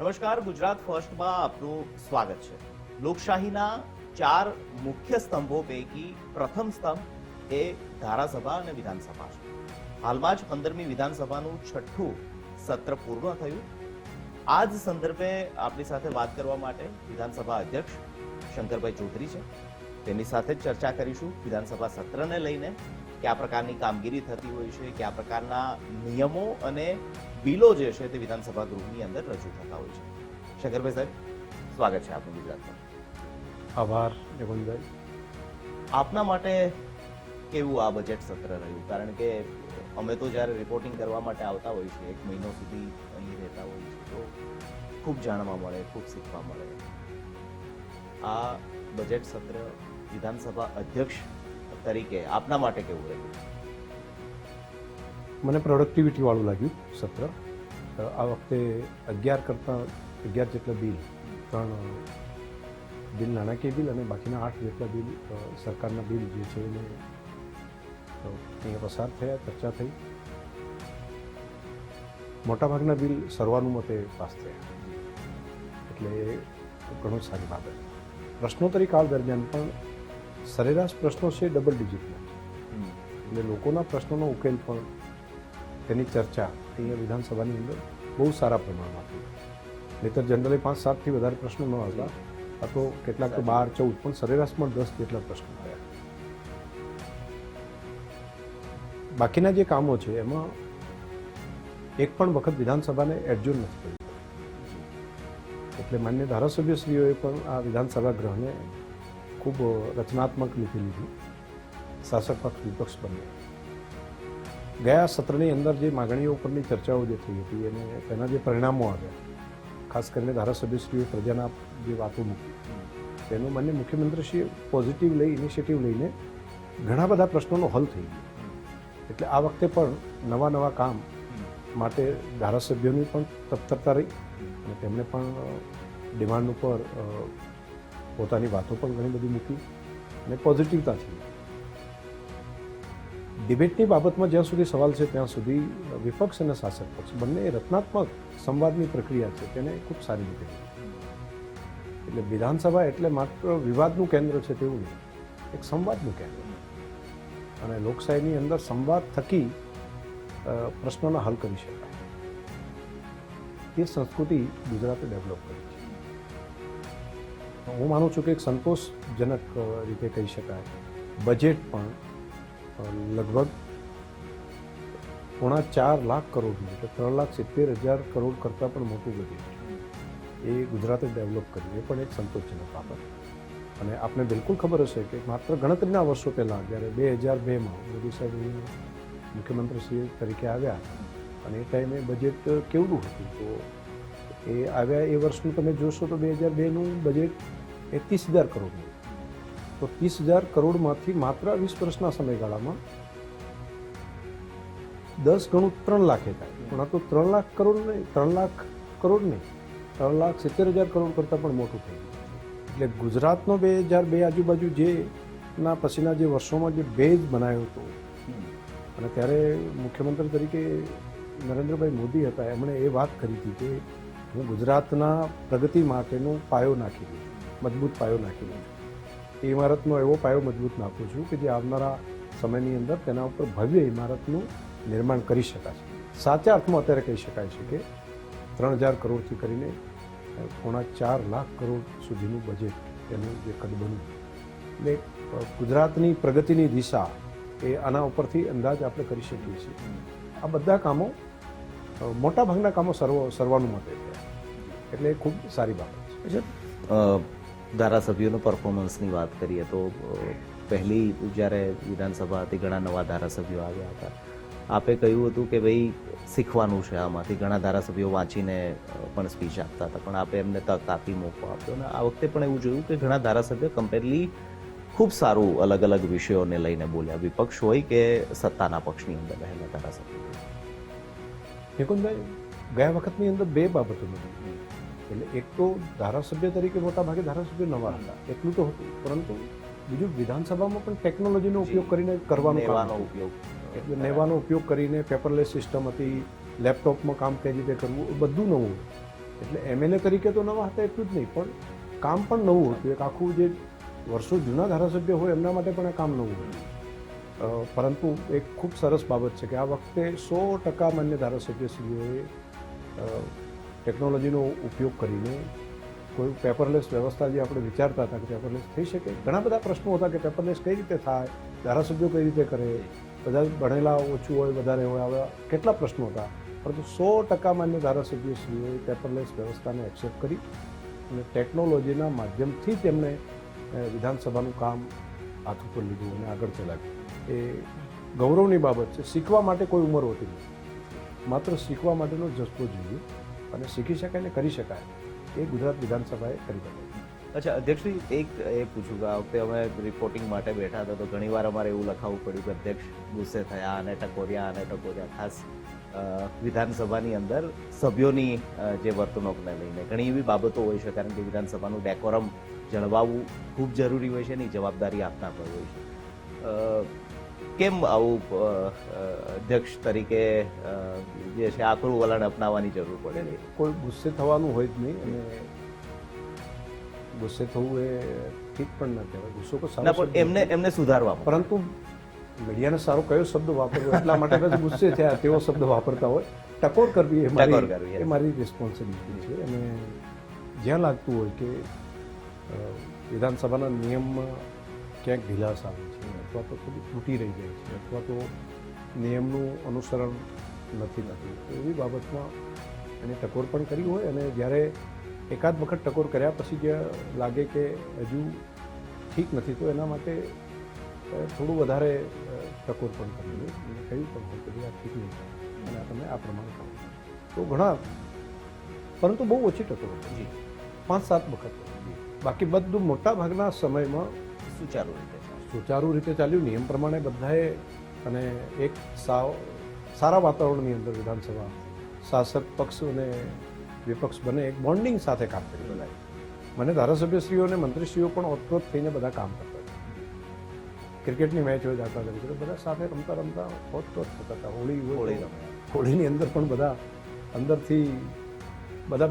નમસ્કાર, ગુજરાત ફર્સ્ટમાં આપનું સ્વાગત છે. લોકશાહીના ચાર મુખ્ય સ્તંભો પૈકી પ્રથમ સ્તંભ એ ધારાસભા અને વિધાનસભા છે. હાલમાં જ પંદરમી વિધાનસભાનું છઠ્ઠું સત્ર પૂર્ણ થયું. આ જ સંદર્ભે આપણી સાથે વાત કરવા માટે વિધાનસભા અધ્યક્ષ શંકરભાઈ ચૌધરી છે. તેની સાથે જ ચર્ચા કરીશું વિધાનસભા સત્રને લઈને, કયા પ્રકારની કામગીરી થતી હોય છે, કયા પ્રકારના નિયમો અને બિલો જે છે તે વિધાનસભા ગૃહની અંદર રજૂ થતા હોય છે. શંકરભાઈ સાહેબ સ્વાગત છે આપનું ગુજરાતમાં. આભાર જગનભાઈ. આપના માટે કેવું આ બજેટ સત્ર રહ્યું? કારણ કે અમે તો જ્યારે રિપોર્ટિંગ કરવા માટે આવતા હોઈએ છીએ એક મહિનો સુધી અહીં રહેતા હોઈએ છીએ તો ખૂબ જાણવા મળે ખૂબ શીખવા મળે. આ બજેટ સત્ર વિધાનસભા અધ્યક્ષ તરીકે આપના માટે કેવું રહ્યું? મને પ્રોડક્ટિવિટી વાળું લાગ્યું સત્ર. આ વખતે અગિયાર કરતાં અગિયાર જેટલા બિલ ત્રણ બિલ નાણાકીય બિલ અને બાકીના આઠ જેટલા બિલ સરકારના બિલ જે છે એને અહીંયા પસાર થયા ચર્ચા થઈ. મોટાભાગના બિલ સર્વાનુમતે પાસ થયા. એટલે ઘણું સારી બાબત પ્રશ્નોત્તરી કાળ દરમિયાન પણ સરેરાશ પ્રશ્નો છે ડબલ ડિજિટના એટલે લોકોના પ્રશ્નોનો ઉકેલ પણ તેની ચર્ચા અહીંયા વિધાનસભાની અંદર બહુ સારા પ્રમાણમાં થઈ. નહીતર જનરલી પાંચ સાતથી વધારે પ્રશ્નો ન હતા. અથવા તો કેટલાક તો બાર, ચૌદ, પણ સરેરાશમાં દસ જેટલા પ્રશ્નો થયા. બાકીના જે કામો છે, એમાં એક પણ વખત વિધાનસભાને એડજોર્ન નથી કર્યું. એટલે માન્ય ધારાસભ્યશ્રીઓએ પણ આ વિધાનસભા ગૃહને ખૂબ રચનાત્મક લીધી લીધું. શાસક પક્ષ, વિપક્ષ બંને. ગયા સત્રની અંદર જે માગણીઓ ઉપરની ચર્ચાઓ જે થઈ હતી અને તેના જે પરિણામો આવ્યા, ખાસ કરીને ધારાસભ્યશ્રીએ પ્રજાના જે વાતો મૂકી, તેનું મને મુખ્યમંત્રીશ્રીએ પોઝિટિવ લઈ ઇનિશિયેટિવ લઈને ઘણા બધા પ્રશ્નોનો હલ થઈ ગયો. એટલે આ વખતે પણ નવા નવા કામ માટે ધારાસભ્યોની પણ તત્પરતા રહી અને તેમણે પણ ડિમાન્ડ ઉપર પોતાની વાતો પણ ઘણી બધી મૂકી અને પોઝિટિવતા છે ડિબેટની બાબતમાં જ્યાં સુધી સવાલ છે ત્યાં સુધી વિપક્ષ અને શાસક પક્ષ બંને રચનાત્મક સંવાદની પ્રક્રિયા છે તેને ખૂબ સારી રીતે એટલે વિધાનસભા એટલે માત્ર વિવાદનું કેન્દ્ર છે તેવું નહીં, એક સંવાદનું કેન્દ્ર. અને લોકશાહીની અંદર સંવાદ થકી પ્રશ્નોના હલ કરી શકાય. તે સંસ્કૃતિ ગુજરાતે ડેવલપ કરી છે. હું માનું છું કે એક સંતોષજનક રીતે કહી શકાય. બજેટ પણ લગભગ પોણા ચાર લાખ કરોડનું એટલે ત્રણ લાખ સિત્તેર હજાર કરોડ કરતાં પણ મોટું બજેટ એ ગુજરાતે ડેવલપ કર્યું. એ પણ એક સંતોષજનક બાબત. અને આપને બિલકુલ ખબર હશે કે માત્ર ગણતરીના વર્ષો પહેલાં, જ્યારે બે હજાર બેમાં મોદી સાહેબ મુખ્યમંત્રીશ્રી મુખ્યમંત્રી તરીકે આવ્યા અને એ ટાઈમે બજેટ કેવડું હતું? તો એ આવ્યા એ વર્ષનું તમે જોશો તો બે હજાર બેનું બજેટ એ ત્રીસ હજાર કરોડનું તો ત્રીસ હજાર કરોડમાંથી માત્ર વીસ વર્ષના સમયગાળામાં દસ ગણું ત્રણ લાખે થાય પણ આ તો ત્રણ લાખ કરોડ નહીં, ત્રણ લાખ કરોડ નહીં. ત્રણ લાખ સિત્તેર હજાર કરોડ કરતાં પણ મોટું થયું એટલે ગુજરાતનો બે હજાર બે આજુબાજુ જે ના પછીના જે વર્ષોમાં જે બેઝ બનાવ્યો હતો, અને ત્યારે મુખ્યમંત્રી તરીકે નરેન્દ્રભાઈ મોદી હતા, એમણે એ વાત કરી હતી કે હું ગુજરાતના પ્રગતિ માટેનો પાયો નાખી દઉં, મજબૂત પાયો નાખી દઉં. એ ઇમારતનો એવો પાયો મજબૂત નાખું છું કે જે આવનારા સમયની અંદર તેના ઉપર ભવ્ય ઇમારતનું નિર્માણ કરી શકાશે. સાચા અર્થમાં અત્યારે કહી શકાય છે કે ત્રણ હજાર કરોડથી કરીને પોણા ચાર લાખ કરોડ સુધીનું બજેટ એનું જે કદ બન્યું એટલે ગુજરાતની પ્રગતિની દિશા એ આના ઉપરથી અંદાજ આપણે કરી શકીએ છીએ. આ બધા કામો મોટાભાગના કામો સર્વ, સર્વાનુમતે એટલે ખૂબ સારી બાબત છે. ધારાસભ્યોનો પરફોર્મન્સની વાત કરીએ તો પહેલી જ્યારે વિધાનસભા હતી, ઘણા નવા ધારાસભ્યો આવ્યા હતા. આપે કહ્યું હતું કે ભાઈ, શીખવાનું છે આમાંથી. ઘણા ધારાસભ્યો વાંચીને પણ સ્પીચ આપતા હતા. પણ આપે એમને તક આપી મોકો આપ્યો. અને આ વખતે પણ એવું જોયું કે ઘણા ધારાસભ્યો કમ્પેરલી ખૂબ સારું અલગ અલગ વિષયોને લઈને બોલ્યા. વિપક્ષ હોય કે સત્તાના પક્ષની અંદર રહેલા ધારાસભ્યો. નિકુંજભાઈ, ગયા વખતની અંદર બે બાબતો બની. એટલે એક તો ધારાસભ્ય તરીકે મોટા ભાગે ધારાસભ્ય નવા હતા એટલું તો હતું. પરંતુ બીજું વિધાનસભામાં પણ ટેકનોલોજીનો ઉપયોગ કરીને કરવાનો ઉપયોગ. એટલે નેવાનો ઉપયોગ કરીને પેપરલેસ સિસ્ટમ હતી લેપટોપમાં કામ કઈ રીતે કરવું એ બધું નવું. એટલે એમએલએ તરીકે તો નવા હતા એટલું જ નહીં પણ કામ પણ નવું હતું. એક આખું જે વર્ષો જૂના ધારાસભ્ય હોય એમના માટે પણ આ કામ નવું હતું. પરંતુ એક ખૂબ સરસ બાબત છે કે આ વખતે સો ટકા માન્ય ધારાસભ્યશ્રીઓએ ટેકનોલોજીનો ઉપયોગ કરીને કોઈ પેપરલેસ વ્યવસ્થા જે આપણે વિચારતા હતા કે પેપરલેસ થઈ શકે, ઘણા બધા પ્રશ્નો હતા કે પેપરલેસ કઈ રીતે થાય, ધારાસભ્યો કઈ રીતે કરે, બધા ભણેલા ઓછું હોય, વધારે હોય, આવા કેટલા પ્રશ્નો હતા. પરંતુ સો ટકા માન્ય ધારાસભ્યશ્રીઓએ પેપરલેસ વ્યવસ્થાને એક્સેપ્ટ કરી અને ટેકનોલોજીના માધ્યમથી તેમણે વિધાનસભાનું કામ હાથ ઉપર લીધું અને આગળ ચલાવ્યું. એ ગૌરવની બાબત છે. શીખવા માટે કોઈ ઉંમર હોતી નથી. માત્ર શીખવા માટેનો જસ્તો જોઈએ. અને શીખી શકાય ને કરી શકાય એ ગુજરાત વિધાનસભાએ કરી શકાય અચ્છા અધ્યક્ષજી એક એ પૂછું કે આ વખતે અમે રિપોર્ટિંગ માટે બેઠા હતા તો ઘણીવાર અમારે એવું લખાવવું પડ્યું કે અધ્યક્ષ ગુસ્સે થયા અને ટકોર્યા અને ટકોર્યા. ખાસ વિધાનસભાની અંદર સભ્યોની જે વર્તણૂકને લઈને. ઘણી એવી બાબતો હોય છે કારણ કે વિધાનસભાનું ડેકોરમ જળવાવું ખૂબ જરૂરી હોય છે એની જવાબદારી આપનાર હોય છે. કેમ આવું અધ્યક્ષ તરીકે જે છે આકરું વલણ અપનાવવાની જરૂર પડે છે કોઈ ગુસ્સે થવાનું હોય જ નહીં અને ગુસ્સે થવું એ ઠીક પણ ન કહેવાય. ગુસ્સો કોઈ સારો પણ એમને એમને સુધારવા પરંતુ મીડિયાને સારો કયો શબ્દ વાપરવો એટલા માટે કદાચ ગુસ્સે થયા તેવો શબ્દ વાપરતા હોય. ટકોર કરવી એ મારી એ મારી રિસ્પોન્સિબિલિટી છે. અને જ્યાં લાગતું હોય કે વિધાનસભાના નિયમમાં ક્યાંક ઢીલાસ આવે છે અથવા તો થોડી તૂટી રહી જાય છે અથવા તો નિયમનું અનુસરણ નથી થતું. એવી બાબતમાં એને ટકોર પણ કરી હોય અને જ્યારે એકાદ વખત ટકોર કર્યા પછી જે લાગે કે હજુ ઠીક નથી તો એના માટે થોડું વધારે ટકોર પણ કરી હોય. અને કહ્યું પણ હોય કે આ ઠીક નહીં અને તમે આ પ્રમાણે કરો. તો ઘણા પરંતુ બહુ ઓછી ટકોર હતી પાંચ સાત વખત બાકી બધું મોટા ભાગના સમયમાં સુચારુ રીતે સુચારુ રીતે ચાલ્યું. નિયમ પ્રમાણે બધાએ અને એક સાવ સારા વાતાવરણની અંદર વિધાનસભા શાસક પક્ષ અને વિપક્ષ બંને એક બોન્ડિંગ સાથે કામ કર્યું મને ધારાસભ્યશ્રીઓ અને મંત્રીશ્રીઓ પણ ઓતપ્રોત થઈને બધા કામ કરતા હતા ક્રિકેટની મેચ હોય દાખલા તરીકે બધા સાથે રમતા રમતા ઓતપ્રોત થતા હતા. હોળી હોળી હોળીની અંદર પણ બધા અંદરથી બધા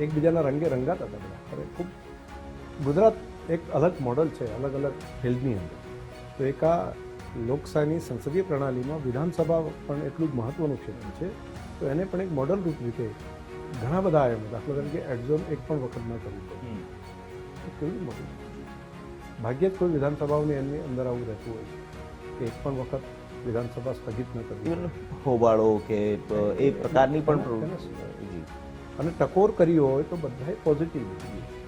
એકબીજાના રંગે રંગાતા હતા બધા. અરે ખૂબ ગુજરાત એક અલગ મોડલ છે અલગ અલગ ફિલ્ડની અંદર. તો એક આ લોકશાહીની સંસદીય પ્રણાલીમાં વિધાનસભા પણ એટલું જ મહત્વનું ક્ષેત્ર છે તો એને પણ એક મોડલ રૂપ રીતે ઘણા બધા આયામો દાખલા તરીકે એડઝોન એક પણ વખત ન કરવું પડે. તો કેવું મોટું ભાગ્યે જ કોઈ વિધાનસભાઓની એની અંદર આવું રહેતું હોય છે કે એક પણ વખત વિધાનસભા સ્થગિત ન કરવી હોબાળો કે એ પ્રકારની પણ. અને ટકોર કરી હોય તો બધાએ પોઝિટિવ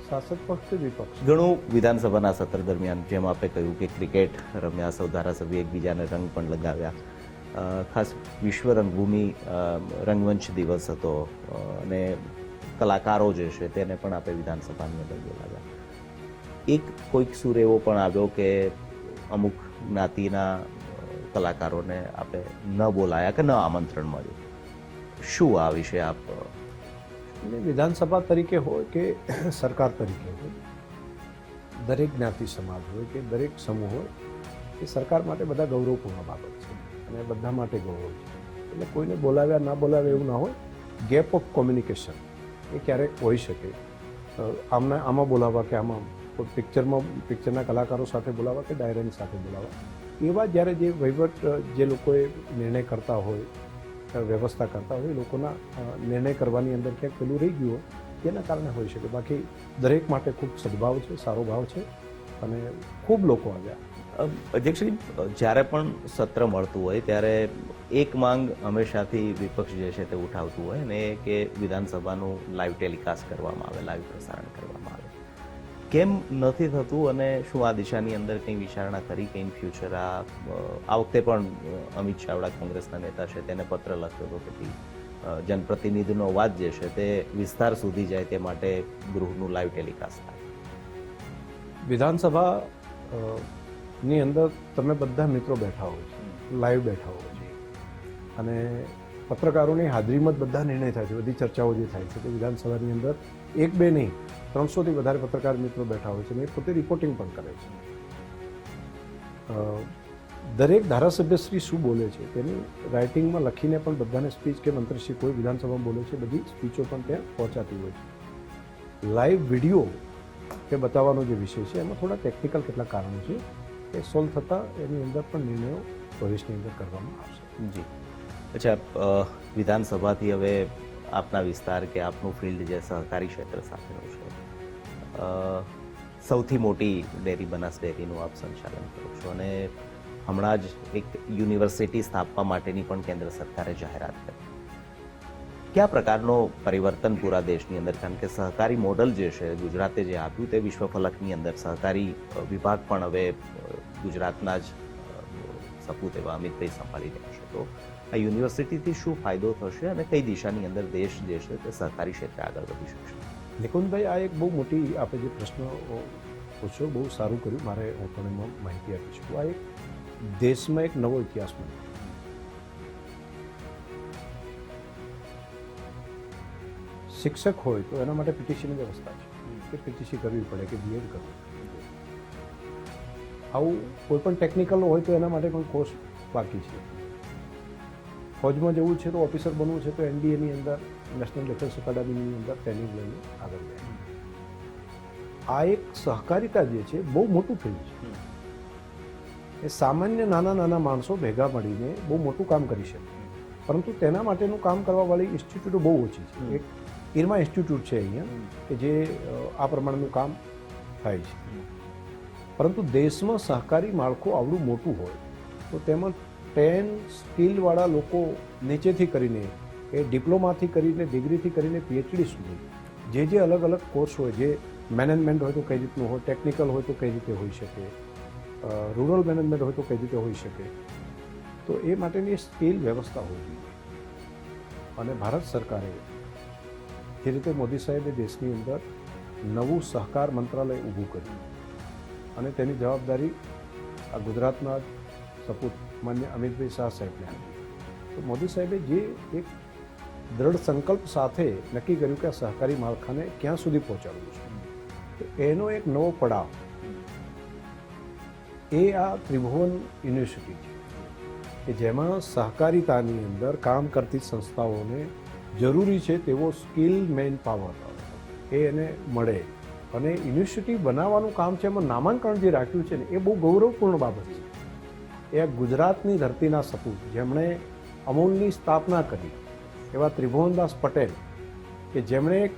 શાસક પક્ષ વિપક્ષ? ઘણું વિધાનસભાના સત્ર દરમિયાન જેમ આપે કહ્યું કે ક્રિકેટ રમ્યા, સૌ ધારાસભ્ય એકબીજાને રંગ પણ લગાવ્યા. ખાસ વિશ્વ રંગભૂમિ રંગવંશ દિવસ હતો અને કલાકારો જે છે તેને પણ આપણે વિધાનસભાની અંદર બોલાવ્યા. એક કોઈક સુર એવો પણ આવ્યો કે અમુક જ્ઞાતિના કલાકારોને આપણે ન બોલાયા કે ન આમંત્રણ મળ્યું. શું આ વિશે આપ અ, એટલે વિધાનસભા તરીકે હોય કે સરકાર તરીકે હોય દરેક જ્ઞાતિ સમાજ હોય કે દરેક સમૂહ હોય એ સરકાર માટે બધા ગૌરવપૂર્ણ બાબત છે અને બધા માટે ગૌરવ છે. એટલે કોઈને બોલાવ્યા ના બોલાવ્યા એવું ના હોય. ગેપ ઓફ કોમ્યુનિકેશન એ ક્યારેક હોઈ શકે. આમના આમાં બોલાવવા કે આમાં પિક્ચરમાં પિક્ચરના કલાકારો સાથે બોલાવવા કે ડાયરેક્ટ સાથે બોલાવવા. એવા જ્યારે જે વહીવટ જે લોકોએ નિર્ણય કરતા હોય વ્યવસ્થા કરતા હોય લોકોના નિર્ણય કરવાની અંદર ક્યાંક પેલું રહી ગયું હોય તેના કારણે હોઈ શકે. બાકી દરેક માટે ખૂબ સદભાવ છે સારો ભાવ છે અને ખૂબ લોકો આવ્યા. અમ, અધ્યક્ષજી જ્યારે પણ સત્ર મળતું હોય ત્યારે એક માંગ હંમેશાથી વિપક્ષ જે છે તે ઉઠાવતું હોય ને એ કે વિધાનસભાનું લાઈવ ટેલિકાસ્ટ કરવામાં આવે લાઈવ પ્રસારણ કરવામાં આવે. કેમ નથી થતું અને શું આ દિશાની અંદર કંઈ વિચારણા કરી કે ફ્યુચર આ આ વખતે પણ અમિત ચાવડા કોંગ્રેસના નેતા છે, તેને પત્ર લખ્યો હતો કે જનપ્રતિનિધિનો અવાજ જે છે તે વિસ્તાર સુધી જાય તે માટે ગૃહનું લાઈવ ટેલિકાસ્ટ થાય. વિધાનસભા ની અંદર તમે બધા મિત્રો બેઠા હોય છે, લાઈવ બેઠા હોય છે. અને પત્રકારોની હાજરીમાં જ બધા નિર્ણય થાય છે, બધી ચર્ચાઓ જે થાય છે તે વિધાનસભાની અંદર, એક બે નહીં ત્રણસોથી વધારે પત્રકાર મિત્રો બેઠા હોય છે અને એ પોતે રિપોર્ટિંગ પણ કરે છે. દરેક ધારાસભ્યશ્રી શું બોલે છે? તેની રાઇટિંગમાં લખીને પણ બધાને સ્પીચ કે મંત્રીશ્રી કોઈ વિધાનસભામાં બોલે છે, બધી સ્પીચો પણ ત્યાં પહોંચાતી હોય છે. લાઈવ વીડિયો કે બતાવવાનો જે વિષય છે, એમાં થોડા ટેકનિકલ કેટલા કારણો છે, એ સોલ્વ થતાં એની અંદર પણ નિર્ણયો ભવિષ્યની અંદર કરવામાં આવશે. જી. અચ્છા વિધાનસભાથી હવે આપના વિસ્તાર કે આપનું ફિલ્ડ જે સહકારી ક્ષેત્ર સાથેનું છે સૌથી મોટી ડેરી બનાસ ડેરીનું આપ સંચાલન કરો છો અને હમણાં જ એક યુનિવર્સિટી સ્થાપવા માટેની પણ કેન્દ્ર સરકારે જાહેરાત કરી. કયા પ્રકારનો પરિવર્તન પૂરા દેશની અંદર? કારણ કે સહકારી મોડલ જે છે, ગુજરાતે જે આપ્યું તે વિશ્વફલકની અંદર સહકારી વિભાગ પણ હવે ગુજરાતના જ સપૂત એવા અમિતભાઈ સંભાળી રહ્યા છે. તો આ યુનિવર્સિટીથી શું ફાયદો થશે અને કઈ દિશાની અંદર દેશ જે છે તે સહકારી ક્ષેત્રે આગળ વધી શકશે? નિકુંજભાઈ, આ એક બહુ મોટી આપણે જે પ્રશ્ન પૂછ્યો, બહુ સારું કર્યું. મારે હું એમાં માહિતી આપી શકું આ એક દેશમાં એક નવો ઇતિહાસ બન્યો. શિક્ષક હોય તો એના માટે પીટીસીની વ્યવસ્થા છે. કે પીટીસી કરવી પડે, કે બીએડ કરવું આવું કોઈ પણ ટેકનિકલ હોય તો એના માટે પણ કોર્સ બાકી છે. ફોજમાં જવું છે તો ઓફિસર બનવું છે તો એનડીએની અંદર નેશનલ ડિફેન્સ એકેડમીની અંદર ટ્રેનિંગ લઈને આગળ જાય આ એક સહકારિતા જે છે બહુ મોટું ફિલ્ડ છે. એ સામાન્ય નાના નાના માણસો ભેગા મળીને બહુ મોટું કામ કરી શકે. પરંતુ તેના માટેનું કામ કરવાવાળી ઇન્સ્ટિટ્યૂટો બહુ ઓછી છે. એક ઇરમા ઇન્સ્ટિટ્યૂટ છે અહીંયા કે જે આ પ્રમાણેનું કામ થાય છે. પરંતુ દેશમાં સહકારી માળખું આવડું મોટું હોય તો તેમાં ટેન સ્કિલવાળા લોકો નીચેથી કરીને, એ ડિપ્લોમાથી કરીને ડિગ્રીથી કરીને પીએચડી સુધી, જે જે અલગ અલગ કોર્સ હોય, જે મેનેજમેન્ટ હોય તો કઈ રીતનું હોય ટેકનિકલ હોય તો કઈ રીતે હોઈ શકે રૂરલ મેનેજમેન્ટ હોય તો કઈ રીતે હોઈ શકે, તો એ માટેની સ્કિલ વ્યવસ્થા હોવી જોઈએ. અને ભારત સરકારે જે રીતે મોદી સાહેબે દેશની અંદર નવું સહકાર મંત્રાલય ઊભું કર્યું અને તેની જવાબદારી આ ગુજરાતના સપૂત માન્ય અમિતભાઈ શાહ સાહેબને. આપી તો મોદી સાહેબે જે એક દ્રઢ સંકલ્પ સાથે નક્કી કર્યું કે આ સહકારી માળખાને ક્યાં સુધી પહોંચાડવું છે. તો એનો એક નવો પડાવ એ આ ત્રિભુવન યુનિવર્સિટી છે. કે જેમાં સહકારિતાની અંદર કામ કરતી સંસ્થાઓને જરૂરી છે તેવો સ્કિલ મેન પાવર એ એને મળે. અને યુનિવર્સિટી બનાવવાનું કામ છે એમાં નામાંકન જે રાખ્યું છે ને, એ બહુ ગૌરવપૂર્ણ બાબત છે. એ ગુજરાતની ધરતીના સપૂત, જેમણે અમૂલની સ્થાપના કરી. એવા ત્રિભુવનદાસ પટેલ કે જેમણે એક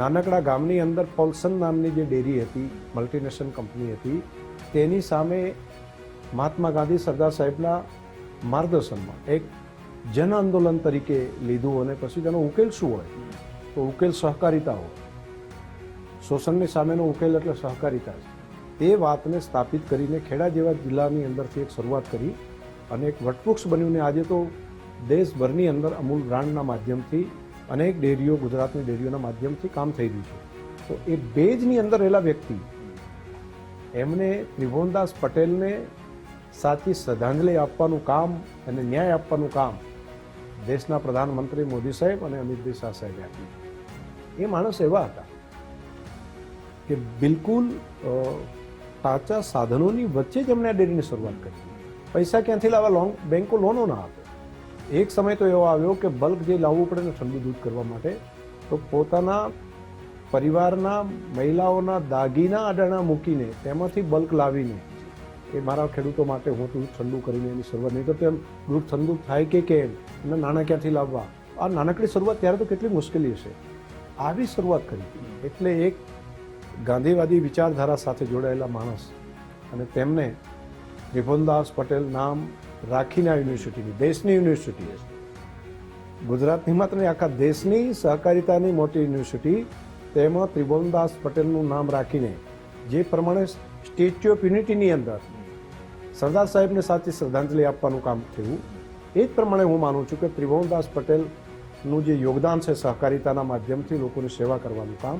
નાનકડા ગામની અંદર પોલ્સન નામની જે ડેરી હતી મલ્ટીનેશનલ કંપની હતી, તેની સામે મહાત્મા ગાંધી સરદાર સાહેબના માર્ગદર્શનમાં એક જન આંદોલન તરીકે લીધું અને પછી તેનો ઉકેલ શું હોય? તો ઉકેલ સહકારિતા હોય. શોષણની સામેનો ઉકેલ એટલે સહકારિતા છે. તે વાતને સ્થાપિત કરીને ખેડા જેવા જિલ્લાની અંદરથી એક શરૂઆત કરી અને એક વટવૃક્ષ બન્યું ને આજે તો દેશભરની અંદર અમૂલ બ્રાન્ડના માધ્યમથી અનેક ડેરીઓ, ગુજરાતની ડેરીઓના માધ્યમથી કામ થઈ રહ્યું છે. તો એ બેજની અંદર રહેલા વ્યક્તિ, એમને ત્રિભુવનદાસ પટેલને સાચી શ્રદ્ધાંજલિ આપવાનું કામ અને ન્યાય આપવાનું કામ દેશના પ્રધાનમંત્રી મોદી સાહેબ અને અમિતભાઈ શાહ સાહેબે આપ્યું. એ માણસ એવા હતા કે બિલકુલ કાચા સાધનોની વચ્ચે જ એમણે આ ડેરીની શરૂઆત કરી. પૈસા ક્યાંથી લાવવા? લોન, બેંકો લોનો ના આપે. એક સમય તો એવો આવ્યો કે બલ્ક જે લાવવું પડે ને ઠંડુ દૂધ કરવા માટે, તો પોતાના પરિવારના મહિલાઓના દાગીના અડાણા મૂકીને તેમાંથી બલ્ક લાવીને એ મારા ખેડૂતો માટે હું દૂધ ઠંડુ કરીને એની શરૂઆત. નહીં તો એમ દૂધ ઠંડુ થાય કે કેમ? એના નાણાં ક્યાંથી લાવવા? આ નાનકડી શરૂઆત ત્યારે તો કેટલી મુશ્કેલી હશે. આવી શરૂઆત કરી. એટલે એક ગાંધીવાદી વિચારધારા સાથે જોડાયેલા માણસ અને તેમને ત્રિભુવનદાસ પટેલ નામ રાખીને આ યુનિવર્સિટીની, દેશની યુનિવર્સિટી ગુજરાતની માત્ર આખા દેશની સહકારિતાની મોટી યુનિવર્સિટી, તેમાં ત્રિભુવનદાસ પટેલનું નામ રાખીને, જે પ્રમાણે સ્ટેચ્યુ ઓફ યુનિટીની અંદર સરદાર સાહેબને સાચી શ્રદ્ધાંજલિ આપવાનું કામ થયું. એ જ પ્રમાણે હું માનું છું કે ત્રિભુવનદાસ પટેલનું જે યોગદાન છે સહકારિતાના માધ્યમથી લોકોની સેવા કરવાનું કામ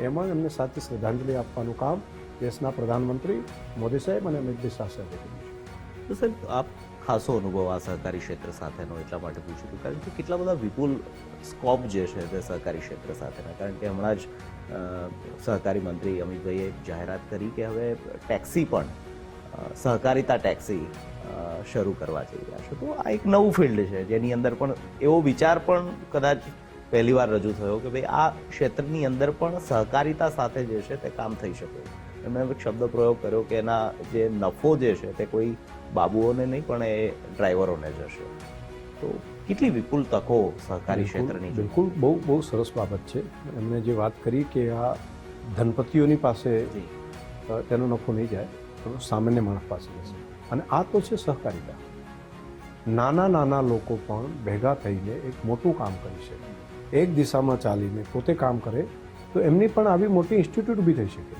એમાં એમને સાચી શ્રદ્ધાંજલિ આપવાનું કામ દેશના પ્રધાનમંત્રી મોદી સાહેબ અને અમિત શાહ સાહેબે કર્યું છે. તો સાહેબ, આપ ખાસો અનુભવ આ સહકારી ક્ષેત્ર સાથેનો એટલા માટે પૂછ્યું હતું કારણ કે કેટલા બધા વિપુલ સ્કોપ જે છે તે સહકારી ક્ષેત્ર સાથેના, કારણ કે હમણાં જ સહકારી મંત્રી અમિતભાઈએ જાહેરાત કરી કે હવે ટેક્સી પણ સહકારિતા ટેક્સી શરૂ કરવા જઈ રહ્યા છે. તો આ એક નવું ફિલ્ડ છે, જેની અંદર પણ એવો વિચાર પણ કદાચ પહેલીવાર રજૂ થયો કે ભાઈ આ ક્ષેત્રની અંદર પણ સહકારિતા સાથે જે છે તે કામ થઈ શકે. એમણે એક શબ્દ પ્રયોગ કર્યો કે એના જે નફો જે છે તે કોઈ બાબુઓને નહીં પણ એ ડ્રાઈવરોને જશે તો કેટલી વિપુલ તકો સહકારી ક્ષેત્રની બિલકુલ. બહુ બહુ સરસ બાબત છે. એમને જે વાત કરી કે આ ધનપતિઓની પાસે તેનો નફો નહીં જાય પણ સામાન્ય માણસ પાસે જશે. અને આ તો છે સહકારિતા. નાના નાના લોકો પણ ભેગા થઈને એક મોટું કામ કરી શકે. એક દિશામાં ચાલીને પોતે કામ કરે તો એમની પણ આવી મોટી ઇન્સ્ટિટ્યૂટ ઊભી થઈ શકે.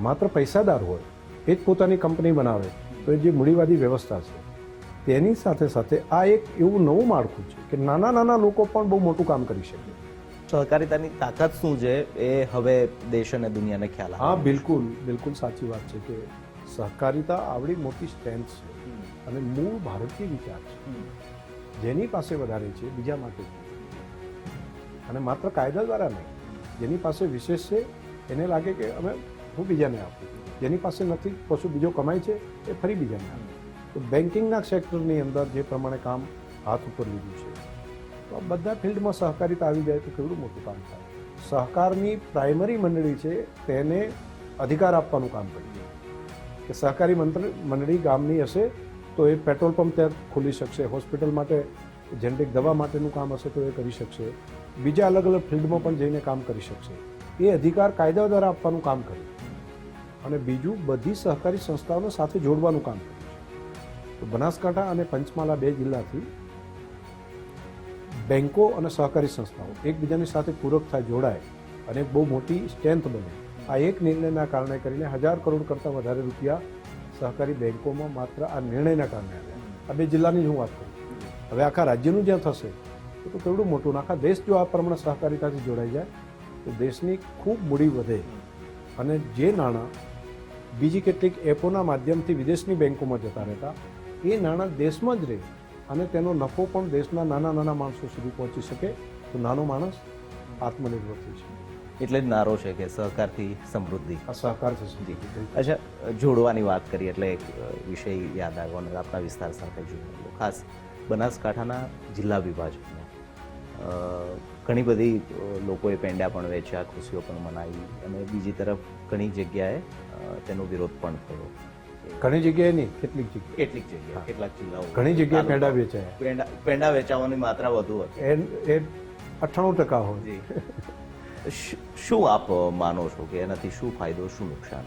માત્ર પૈસાદાર હોય એ જ પોતાની કંપની બનાવે તો એ જે મૂડીવાદી વ્યવસ્થા છે તેની સાથે સાથે આ એક એવું નવું માળખું છે કે નાના નાના લોકો પણ બહુ મોટું કામ કરી શકે. સહકારિતાની તાકાત શું છે? એ હવે દેશ અને દુનિયાને ખ્યાલ હા બિલકુલ બિલકુલ સાચી વાત છે કે સહકારિતા આવડી મોટી સ્ટ્રેન્થ છે અને મૂળ ભારતીય વિચાર છે. જેની પાસે વધારે છે બીજા માટે. અને માત્ર કાયદા દ્વારા નહીં. જેની પાસે વિશેષ છે, એને લાગે કે અમે હું બીજાને આપું. જેની પાસે નથી કશું બીજો કમાય છે, એ ફરી બીજાને આપે. તો બેન્કિંગના સેક્ટરની અંદર જે પ્રમાણે કામ હાથ ઉપર લીધું છે, તો બધા ફિલ્ડમાં સહકારિતા આવી જાય તો કેવડું મોટું કામ થાય? સહકારની પ્રાઇમરી મંડળી છે, તેને અધિકાર આપવાનું કામ કરીએ કે સહકારી મંત્ર, મંડળી ગામની હશે, તો એ પેટ્રોલ પંપ ત્યાં ખોલી શકશે, હોસ્પિટલ માટે, જેનરિક દવા માટેનું કામ હશે, તો એ કરી શકશે. બીજા અલગ અલગ ફિલ્ડમાં પણ જઈને કામ કરી શકશે. એ અધિકાર કાયદા દ્વારા આપવાનું કામ કર્યું અને બીજું બધી સહકારી સંસ્થાઓને સાથે જોડવાનું કામ કર્યું તો બનાસકાંઠા અને પંચમહાલા બે જિલ્લાથી બેન્કો અને સહકારી સંસ્થાઓ એકબીજાની સાથે પૂરક થાય, જોડાય અને બહુ મોટી સ્ટ્રેન્થ બને. આ એક નિર્ણયના કારણે કરીને હજાર કરોડ કરતાં વધારે રૂપિયા સહકારી બેન્કોમાં માત્ર આ નિર્ણયના કારણે આવ્યા. આ બે જિલ્લાની જ હું વાત કરું. હવે આખા રાજ્યનું જ્યાં થશે. તો કેવડું મોટું નાખા આખા દેશ જો આ પ્રમાણે સહકારિતાથી જોડાઈ જાય તો દેશની ખૂબ મૂડી વધે. અને જે નાણાં બીજી કેટલીક એપોના માધ્યમથી વિદેશની બેન્કોમાં જતા રહેતા એ નાણાં દેશમાં જ રહે અને તેનો નફો પણ દેશના નાના નાના માણસો સુધી પહોંચી શકે તો નાનો માણસ આત્મનિર્ભર થઈ શકે. એટલે જ નારો છે કે સહકારથી સમૃદ્ધિ. આ સહકાર થશે અચ્છા જોડવાની વાત કરીએ એટલે એક વિષય યાદ આવ્યો અને આપણા વિસ્તાર સાથે જોડાયેલો. ખાસ બનાસકાંઠાના જિલ્લા વિભાજનમાં અ, ઘણી બધી લોકોએ પેંડા પણ વેચ્યા ખુશીઓ પણ મનાવી અને બીજી તરફ ઘણી જગ્યાએ તેનો વિરોધ પણ થયો. ઘણી જગ્યાએ નહીં કેટલીક જગ્યાએ? કેટલીક જગ્યાએ કેટલાક જિલ્લાઓ. ઘણી જગ્યાએ પેંડા. વેચાયા. પેંડા પેંડા વેચાવાની માત્રા વધુ હતી. એ એ અઠ્ઠાણું ટકા હોય. જી. શ- આપ માનો છો કે એનાથી શું ફાયદો શું નુકસાન?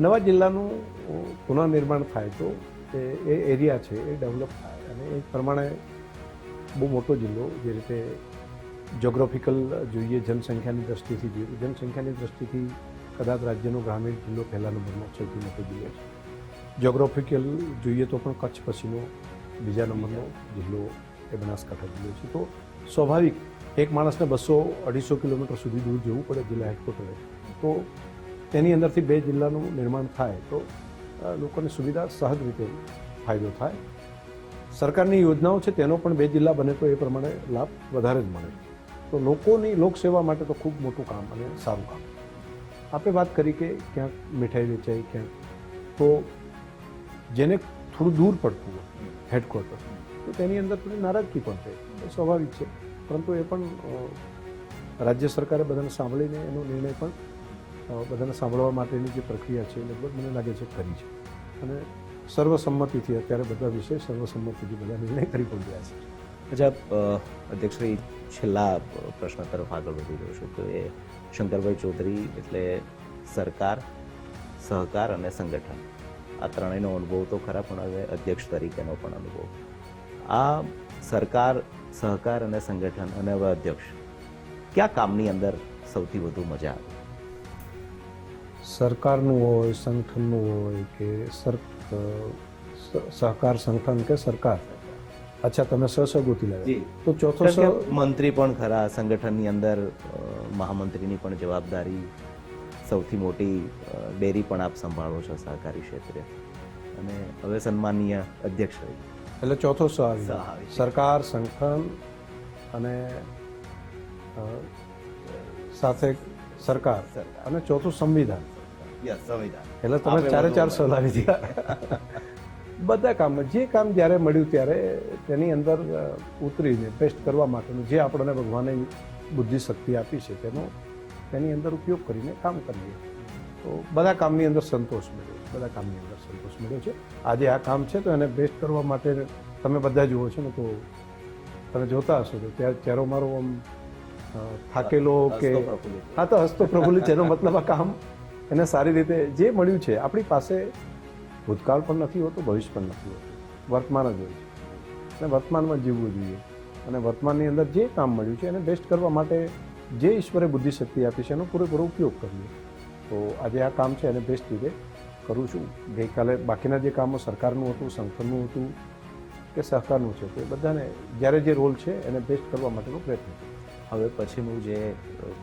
નવા જિલ્લાનું પુનઃનિર્માણ થાય તો એ એરિયા છે એ ડેવલપ થાય અને એ પ્રમાણે બહુ મોટો જિલ્લો જે રીતે જોગ્રાફિકલ જોઈએ જનસંખ્યાની દ્રષ્ટિથી જોઈએ જનસંખ્યાની દ્રષ્ટિથી કદાચ રાજ્યનો ગ્રામીણ જિલ્લો પહેલા નંબરનો સૌથી મોટો જિલ્લો છે. જોગ્રાફિકલ જોઈએ તો પણ કચ્છ પછીનો બીજા નંબરનો જિલ્લો એ બનાસકાંઠા જિલ્લો છે. તો સ્વાભાવિક એક માણસને બસો અઢીસો કિલોમીટર સુધી દૂર જવું પડે જિલ્લા હેડક્વાર્ટરે તો તેની અંદરથી બે જિલ્લાનું નિર્માણ થાય તો લોકોને સુવિધા સહજ રીતે ફાયદો થાય. સરકારની યોજનાઓ છે, તેનો પણ બે જિલ્લા બને તો એ પ્રમાણે લાભ વધારે જ મળે. તો લોકોની લોકસેવા માટે તો ખૂબ મોટું કામ અને સારું કામ. આપણે વાત કરી કે ક્યાંક મીઠાઈ વેચાય, ક્યાંક. તો જેને થોડું દૂર પડતું હોય હેડક્વાર્ટર તો તેની અંદર થોડી નારાજગી પણ થાય. એ સ્વાભાવિક છે. પરંતુ એ પણ રાજ્ય સરકારે બધાને સાંભળીને એનો નિર્ણય પણ બધાને સાંભળવા માટેની જે પ્રક્રિયા છે, એ લગભગ મને લાગે છે કરી છે. અને સર્વસંમતિથી અત્યારે બધા વિષય સર્વસંમતિથી બધા નિર્ણય કરી રહ્યા છે. અચ્છા અધ્યક્ષશ્રી છેલ્લા પ્રશ્ન તરફ આગળ વધી રહ્યો છું તો એ શંકરભાઈ ચૌધરી એટલે સરકાર સહકાર અને સંગઠન. આ ત્રણેયનો અનુભવ તો ખરા પણ હવે અધ્યક્ષ તરીકેનો પણ અનુભવ. આ સરકાર સહકાર અને સંગઠન અને હવે અધ્યક્ષ કયા કામની અંદર સૌથી વધુ મજા આવે? સરકારનું હોય સંગઠનનું હોય કે સર સહકાર સંગઠન કે સરકાર? અચ્છા તમે સ સ લાવ્યા તો ચોથો મંત્રી પણ ખરા સંગઠનની અંદર મહામંત્રીની પણ જવાબદારી સૌથી મોટી ડેરી પણ આપ સંભાળો છો સહકારી ક્ષેત્રે. અને હવે સન્માનીય અધ્યક્ષ એટલે ચોથો સ આવી સ ગયો. આવી છે. સરકાર સંગઠન અને સાથે સરકાર સરકાર. અને ચોથું સંવિધાન. યસ સંવિધાન. એટલે તમે ચારે ચાર સ ઉમેરો. લાવી દીધા બધા કામ જે કામ જ્યારે મળ્યું ત્યારે તેની અંદર ઉતરીને બેસ્ટ કરવા માટેનું જે આપણને ભગવાને બુદ્ધિ શક્તિ આપી છે તેનો તેની અંદર ઉપયોગ કરીને કામ કરીએ. તો બધા કામની અંદર સંતોષ મળ્યો બધા કામની અંદર સંતોષ મળ્યો છે. આજે આ કામ છે તો એને બેસ્ટ કરવા માટે તમે બધા જુઓ છો ને તો તમે જોતા હશો તો ત્યાં ચહેરો મારો આમ થાકેલો કે હા તો હસ્તો પ્રફુલ્લિત. છે એનો મતલબ આ કામ એને સારી રીતે જે મળ્યું છે, આપણી પાસે ભૂતકાળ પણ નથી હોતો, ભવિષ્ય પણ નથી હોતું. વર્તમાન જ હોય છે. અને વર્તમાનમાં જીવવું જોઈએ. અને વર્તમાનની અંદર જે કામ મળ્યું છે, એને બેસ્ટ કરવા માટે જે ઈશ્વરે બુદ્ધિ શક્તિ આપી છે, એનો પૂરેપૂરો ઉપયોગ કરીએ. તો આજે આ કામ છે, એને બેસ્ટ રીતે કરું છું. ગઈકાલે બાકીના જે કામો સરકારનું હતું સંગઠનનું હતું, કે સહકારનું છે, તો એ બધાને જ્યારે જે રોલ છે, એને બેસ્ટ કરવા માટેનો પ્રયત્ન હવે પછીનું જે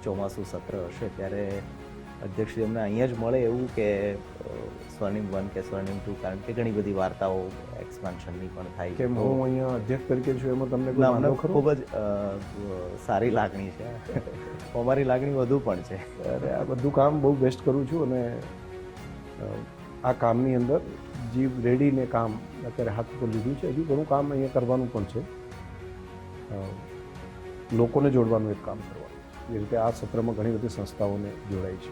ચોમાસું સત્ર હશે, ત્યારે અધ્યક્ષ અમને અહીંયા જ મળે એવું કે સ્વર્ણિમ વન કે સ્વર્ણિમ ટુ કારણ કે ઘણી બધી વાર્તાઓ એક્સપાન્શનની પણ થાય કે હું અહીંયા અધ્યક્ષ તરીકે છું એમાં તમને અમને ખૂબ જ સારી લાગણી છે. અમારી લાગણી વધુ પણ છે. અરે આ બધું કામ બહુ બેસ્ટ કરું છું અને આ કામની અંદર જીવ રેડીને કામ અત્યારે હાથ ઉપર લીધું છે. હજુ ઘણું કામ અહીંયા કરવાનું પણ છે. લોકોને જોડવાનું એક કામ કરવાનું. જે રીતે આ સત્રમાં ઘણી બધી સંસ્થાઓને જોડાય છે.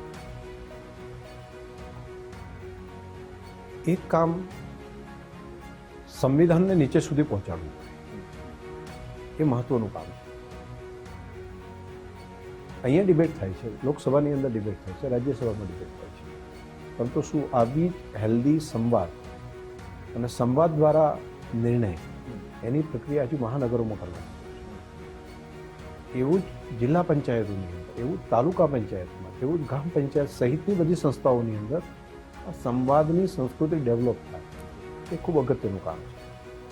એક કામ સંવિધાનને નીચે સુધી પહોંચાડવું એ મહત્વનું કામ અહીંયા ડિબેટ થાય છે, લોકસભાની અંદર ડિબેટ થાય છે, રાજ્યસભામાં ડિબેટ થાય છે. પરંતુ શું આવી હેલ્ધી સંવાદ અને સંવાદ દ્વારા નિર્ણય એની પ્રક્રિયા હજુ મહાનગરોમાં કરવાની એવું જ જિલ્લા પંચાયતોની અંદર, એવું જ તાલુકા પંચાયતમાં, એવું જ ગ્રામ પંચાયત સહિતની બધી સંસ્થાઓની અંદર સંવાદની સંસ્કૃતિ ડેવલપ થાય. એ ખૂબ અગત્યનું કામ છે.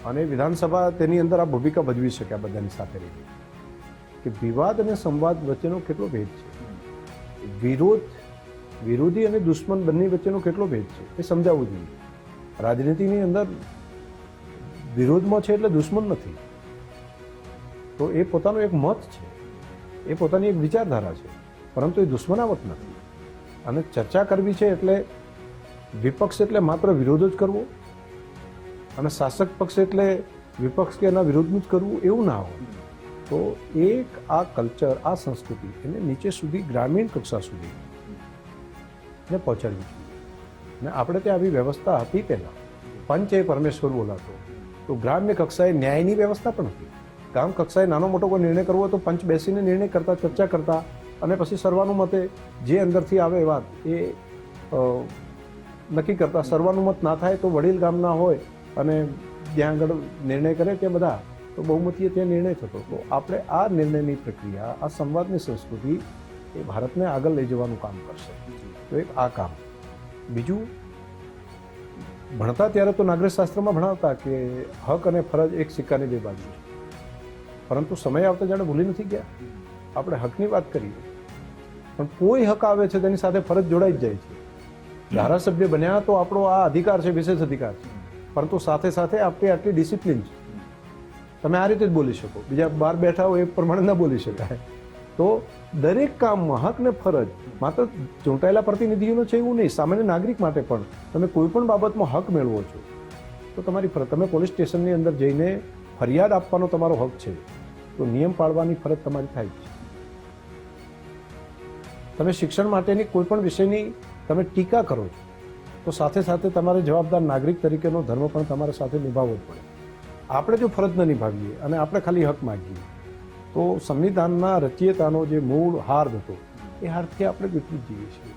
અને વિધાનસભા તેની અંદર આ ભૂમિકા ભજવી શકે આ બધાની સાથે રહીને. કે વિવાદ અને સંવાદ વચ્ચેનો કેટલો ભેદ છે? વિરોધ, વિરોધી અને દુશ્મન બંને વચ્ચેનો કેટલો ભેદ છે? એ સમજાવવું જોઈએ. રાજનીતિની અંદર વિરોધમાં છે એટલે દુશ્મન નથી. તો એ પોતાનો એક મત છે. એ પોતાની એક વિચારધારા છે. પરંતુ એ દુશ્મનાવટ નથી. અને ચર્ચા કરવી છે એટલે વિપક્ષ એટલે માત્ર વિરોધ જ કરવો? અને શાસક પક્ષ એટલે વિપક્ષ કે એના વિરોધનું જ કરવું એવું ના હોય? તો એક આ કલ્ચર, આ સંસ્કૃતિ એને નીચે સુધી, ગ્રામીણ કક્ષા સુધી ને પહોંચાડવી જોઈએ. અને આપણે ત્યાં આવી વ્યવસ્થા હતી પહેલાં. પંચ એ પરમેશ્વર બોલાતો. તો ગ્રામ્ય કક્ષાએ ન્યાયની વ્યવસ્થા પણ હતી. ગામ કક્ષાએ નાનો મોટો કોઈ નિર્ણય કરવો તો પંચ બેસીને નિર્ણય કરતા, ચર્ચા કરતા અને પછી સર્વાનુમતે જે અંદરથી આવે વાત એ નક્કી કરતા સર્વાનુમત ના થાય તો વડીલ ગામના હોય અને જ્યાં આગળ નિર્ણય કરે તે બધા, તો બહુમતીએ ત્યાં નિર્ણય થતો. તો આપણે આ નિર્ણયની પ્રક્રિયા, આ સંવાદની સંસ્કૃતિ એ ભારતને આગળ લઈ જવાનું કામ કરશે. તો એક આ કામ. બીજું, ભણતા ત્યારે તો નાગરિક શાસ્ત્રમાં ભણાવતા કે હક અને ફરજ એક સિક્કાની બે બાજુ પરંતુ સમય આવતા જાણે ભૂલી નથી ગયા. આપણે હકની વાત કરીએ. પણ કોઈ હક આવે છે તેની સાથે ફરજ જોડાઈ જ જાય છે. ધારાસભ્ય બન્યા તો આપણો આ અધિકાર છે, વિશેષ અધિકાર છે. પરંતુ સાથે સાથે આપણી આટલી ડિસિપ્લિન છે. તમે આ રીતે જ બોલી શકો. બીજા બહાર બેઠા હોય એ પ્રમાણે ન બોલી શકાય. તો દરેક કામમાં હક ને ફરજ, માત્ર ચૂંટાયેલા પ્રતિનિધિઓનો છે એવું નહીં, સામાન્ય નાગરિક માટે પણ તમે કોઈ પણ બાબતમાં હક મેળવો છો, તો તમારી તમે પોલીસ સ્ટેશનની અંદર જઈને ફરિયાદ આપવાનો તમારો હક છે. તો નિયમ પાળવાની ફરજ તમારી થાય છે. તમે શિક્ષણ માટેની કોઈ પણ વિષયની તમે ટીકા કરો છો, તો સાથે સાથે તમારે જવાબદાર નાગરિક તરીકેનો ધર્મ પણ તમારે સાથે નિભાવવો જ પડે. આપણે જો ફરજ ન નિભાવીએ અને આપણે ખાલી હક માગીએ, તો સંવિધાનના રચયિતાનો જે મૂળ હાર્દ હતો, એ હાર્દથી આપણે વિપરીત જઈએ છીએ.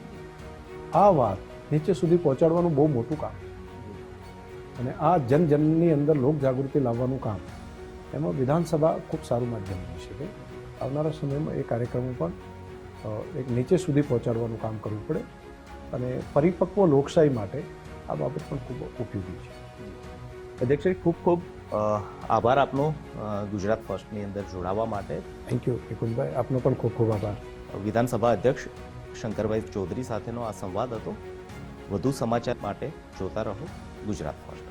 આ વાત નીચે સુધી પહોંચાડવાનું બહુ મોટું કામ છે. અને આ જન જનની અંદર લોક જાગૃતિ લાવવાનું કામ, એમાં વિધાનસભા ખૂબ સારું માધ્યમ હોઈ શકે. આવનારા સમયમાં એ કાર્યક્રમો પણ એક નીચે સુધી પહોંચાડવાનું કામ કરવું પડે. અને પરિપક્વ લોકશાહી માટે આ બાબત પણ ખૂબ ઉપયોગી છે. અધ્યક્ષ ખૂબ ખૂબ આભાર આપનો ગુજરાત ફર્સ્ટની અંદર જોડાવા માટે. થેન્ક યુ નિકુંજભાઈ આપનો પણ ખૂબ ખૂબ આભાર. વિધાનસભા અધ્યક્ષ શંકરભાઈ ચૌધરી સાથેનો આ સંવાદ હતો. વધુ સમાચાર માટે જોતા રહો ગુજરાત ફર્સ્ટ.